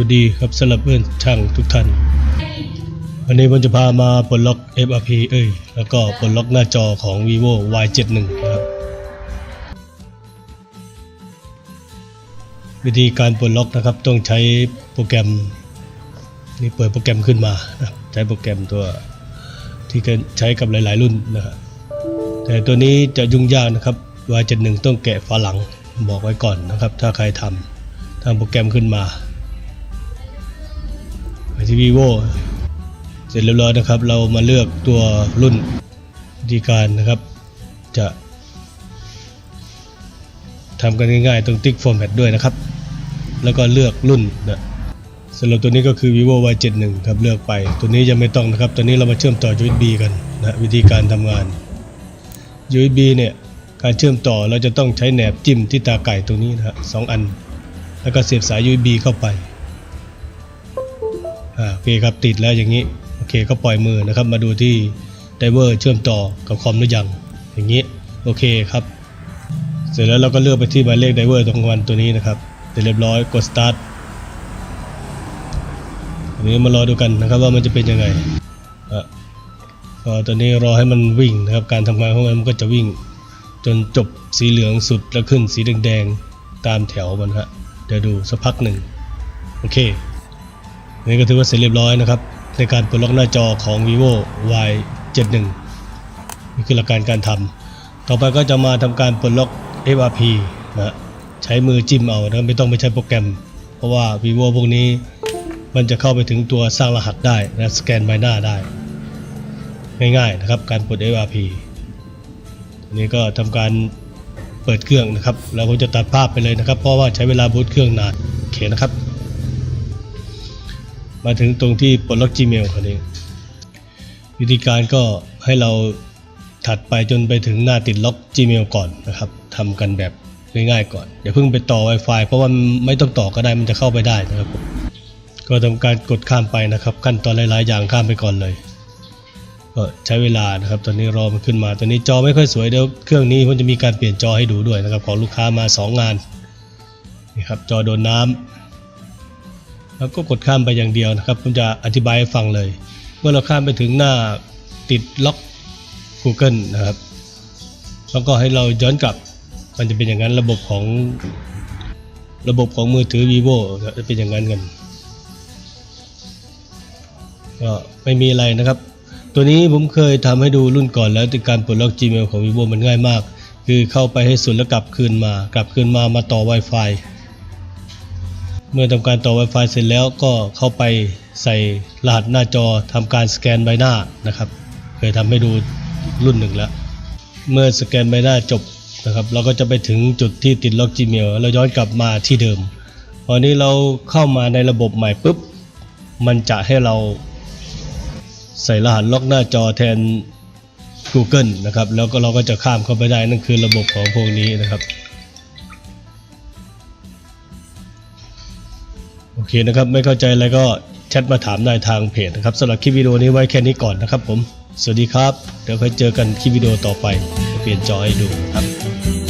วัสดีครับสำหรับเพื่อนช่างทุกท่าน วันนี้ผมจะพามาปลดล็อก FRP เอ้ย แล้วก็ปลดล็อกหน้าจอของ vivo Y71 นะครับ วิธีการปลดล็อกนะครับต้องใช้โปรแกรม นี่เปิดโปรแกรมขึ้นมานะใช้โปรแกรมตัวที่ใช้กับหลาย ๆ รุ่นนะครับแต่ตัวนี้จะยุ่งยากนะครับ Y71 ต้องแกะฝาหลังบอกไว้ก่อนนะครับ ถ้าใครทำทำโปรแกรมขึ้นมา ที่ vivo เสร็จเรียบร้อยนะครับ เรามาเลือกตัวรุ่นวิธีการนะครับ จะทำกันง่ายๆต้องติ๊ก format ด้วยนะครับ แล้วก็เลือกรุ่นนะสำหรับตัวนี้ก็คือ vivo y71 ครับเลือกไป ตัวนี้ยังไม่ต้องนะครับ ตัวนี้เรามาเชื่อมต่อ USB กันนะวิธีการทำงาน USB เนี่ยการเชื่อมต่อเราจะต้องใช้แหนบจิ้มที่ตาไก่ตรงนี้นะฮะสองอัน แล้วก็เสียบสาย USB เข้าไป โอเคครับติดแล้วอย่างนี้โอเคก็ปล่อยมือนะครับ มาดูที่ไดเวอร์เชื่อมต่อกับคอมหรือยังอย่างนี้โอเคครับ เสร็จแล้วเราก็เลือกไปที่หมายเลขไดเวอร์ตรงวันตัวนี้นะครับเสร็จเรียบร้อยกด start อันนี้มารอดูกันนะครับว่ามันจะเป็นยังไงอะตอนนี้รอให้มันวิ่งนะครับการทำงานของมันมันก็จะวิ่ง จนจบสีเหลืองสุดแล้วขึ้นสีแดงๆตามแถวมันฮะเดี๋ยวดูสักพักหนึ่งโอเค นี่ก็ถือว่าเสร็จเรียบร้อยนะครับ ในการปลดล็อกหน้าจอของ vivo y71 นี่คือหลักการการทำต่อไปก็จะมาทำการปลดล็อก FRP นะใช้มือจิ้มเอานะไม่ต้องไปใช้โปรแกรม เพราะว่า vivo พวกนี้มันจะเข้าไปถึงตัวสร้างรหัสได้นะสแกนใบหน้าได้ ง่ายๆนะครับ การปลด FRP นนี้ก็ทำการเปิดเครื่องนะครับแล้วผมจะตัดภาพไปเลยนะครับ เพราะว่าใช้เวลาบูตเครื่องนานโอเคนะครับ มาถึงตรงที่ปลดล็อก Gmail คราวนี้วิธีการก็ให้เราถัดไปจนไปถึงหน้าติดล็อก Gmail ก่อนนะครับทำกันแบบง่ายๆก่อนอย่าเพิ่งไปต่อ Wi-Fi เพราะว่าไม่ต้องต่อก็ได้มันจะเข้าไปได้นะครับ ก็ทำการกดข้ามไปนะครับ ขั้นตอนหลายๆอย่างข้ามไปก่อนเลยก็ใช้เวลานะครับ ตอนนี้รอมันขึ้นมาตอนนี้จอไม่ค่อยสวยเดี๋ยวเครื่องนี้ผมจะมีการเปลี่ยนจอให้ดูด้วยนะครับของลูกค้ามา 2 งานนี่ครับจอโดนน้ำ แล้วก็กดข้ามไปอย่างเดียวนะครับ ผมจะอธิบายให้ฟังเลย เมื่อเราข้ามไปถึงหน้าติดล็อก Google นะครับ แล้วก็ให้เราย้อนกลับ มันจะเป็นอย่างนั้นระบบของระบบของมือถือ vivo จะเป็นอย่างนั้นกันก็ไม่มีอะไรนะครับ ตัวนี้ผมเคยทำให้ดูรุ่นก่อนแล้วในการปลดล็อก Gmail ของ vivo มันง่ายมาก คือเข้าไปให้สุดแล้วกลับคืนมากลับคืนมามาต่อ Wi-Fi เมื่อทำการต่อ Wi-Fi เสร็จแล้วก็เข้าไปใส่รหัสหน้าจอทำการสแกนใบหน้านะครับ เคยทำให้ดูรุ่นหนึ่งแล้ว เมื่อสแกนใบหน้าจบนะครับเราก็จะไปถึงจุดที่ติดล็อก Gmail แล้วย้อนกลับมาที่เดิมพอนี้เราเข้ามาในระบบใหม่ปุ๊บ มันจะให้เราใส่รหัสล็อกหน้าจอแทน Google นะครับ แล้วก็เราก็จะข้ามเข้าไปได้นั่นคือระบบของพวกนี้นะครับ โอเคนะครับ ไม่เข้าใจอะไรก็แชทมาถามได้ทางเพจนะครับสำหรับคลิปวิดีโอนี้ไว้แค่นี้ก่อนนะครับผม สวัสดีครับ เดี๋ยวค่อยเจอกันคลิปวิดีโอต่อไปจะเปลี่ยนจอให้ดูครับ